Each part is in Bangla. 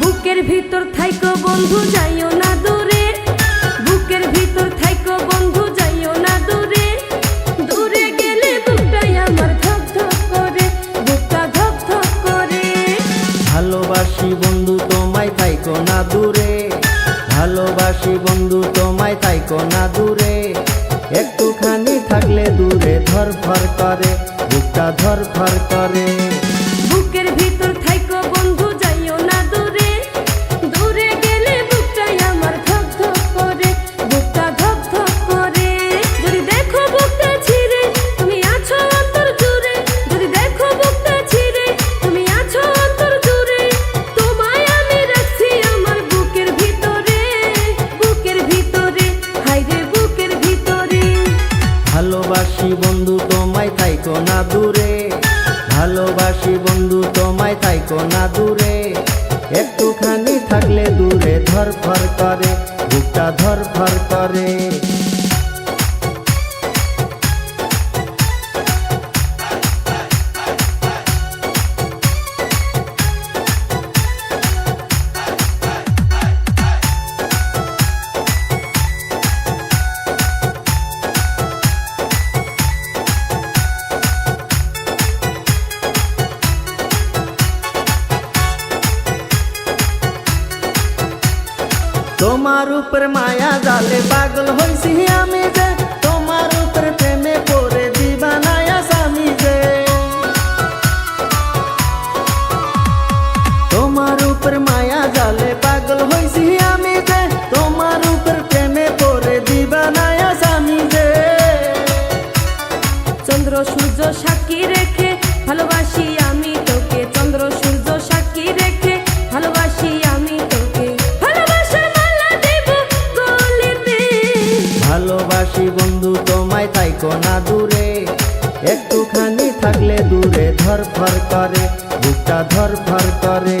বুকের ভিতর থাইকো বন্ধু যাইও না দূরে। বুকের ভিতর থাইকো বন্ধু যাইও তাইকো না দূরে। ভালোবাসি বন্ধু, তোমায় তাইকো না দূরে। একটুখানি থাকলে দূরে ধর ফর করে, বুকটা ধর ফর করে। ভালোবাসি বন্ধু, তোমায় থাইকো না দূরে। ভালোবাসি বন্ধু, তোমায় তাইকো না দূরে। একটুখানি থাকলে দূরে ধর ধর করে। তোমার উপর মায়া জালে পাগল হইছি আমি যে তোমার উপর প্রেমে পড়ে ভালোবাসি বন্ধু, তোমায় তাই না দূরে। একটুখানি থাকলে দূরে ধর ফর করে, বুকটা ধর ফর করে।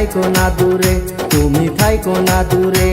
থাইকো না দূরে তুমি থাইকো না দূরে।